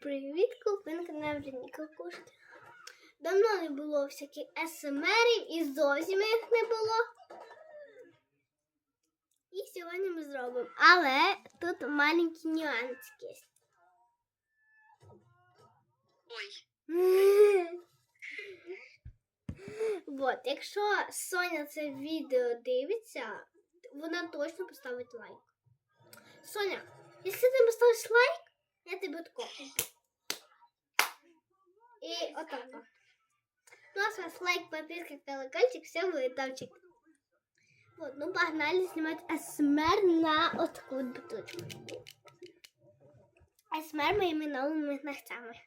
Привіт, купинка на Вероніка кушати. Давно не було всяких СМРів і зовсім їх не було. І сьогодні ми зробимо. Але тут маленький нюанс є. Ой, Вот, якщо Соня це відео дивиться, вона точно поставить лайк. Соня, якщо ти поставиш лайк, я тебе тако. І отак. Ну, а вас лайк, подписка, колокольчик, все будет. Вот, ну погнали снимать АСМР на вот бутылочку. АСМР моими новыми ногтями.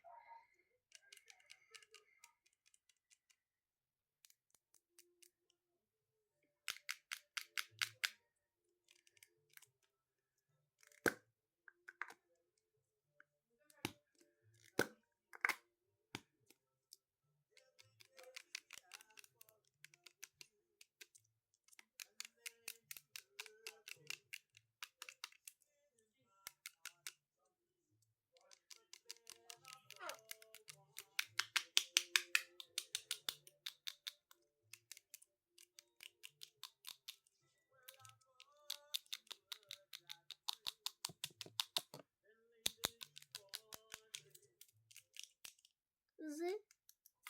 з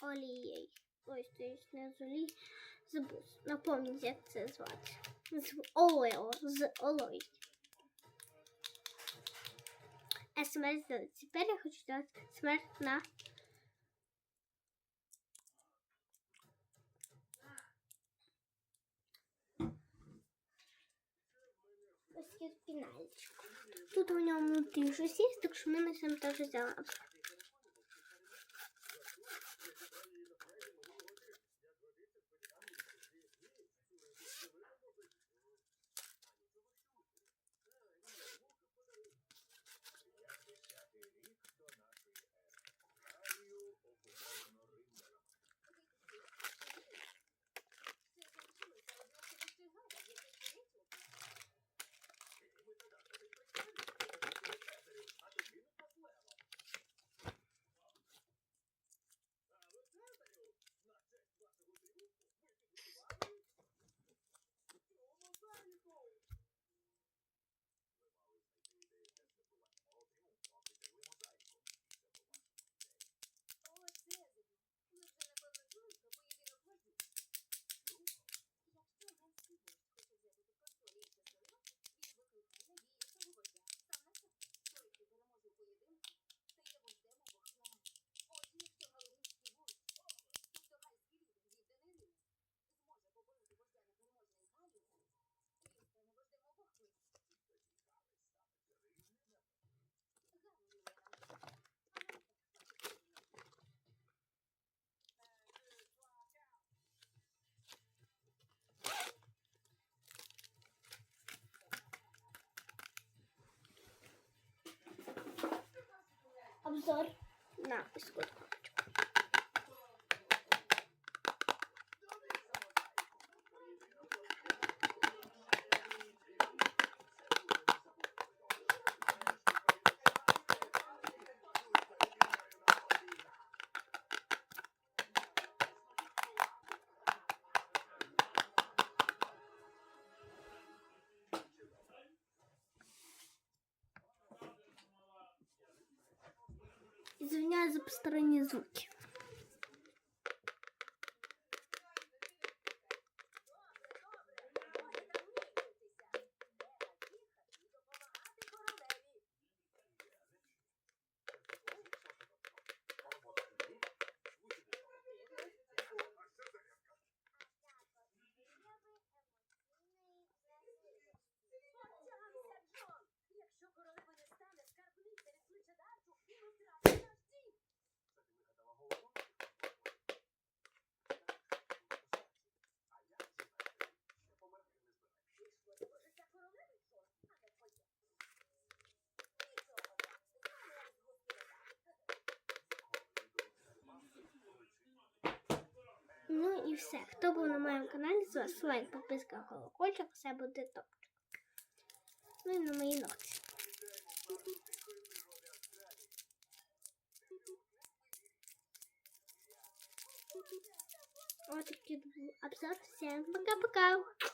олією. Ой, стоїть не з олією. Забув. Напомніть, як це звати. З олео, з олою. СМР сделать. Теперь я хочу сделать СМР на ось є пінальчик. Тут у нього внутрі щось так що ми на цьому теж зробимо. Обзор на скотку. За посторонние звуки. все. Хто був на моєму каналі, з вас лайк, підписка, колокольчик, все буде топчик. Ну і на мої ногті. Вот такие обзор. Всем пока-пока!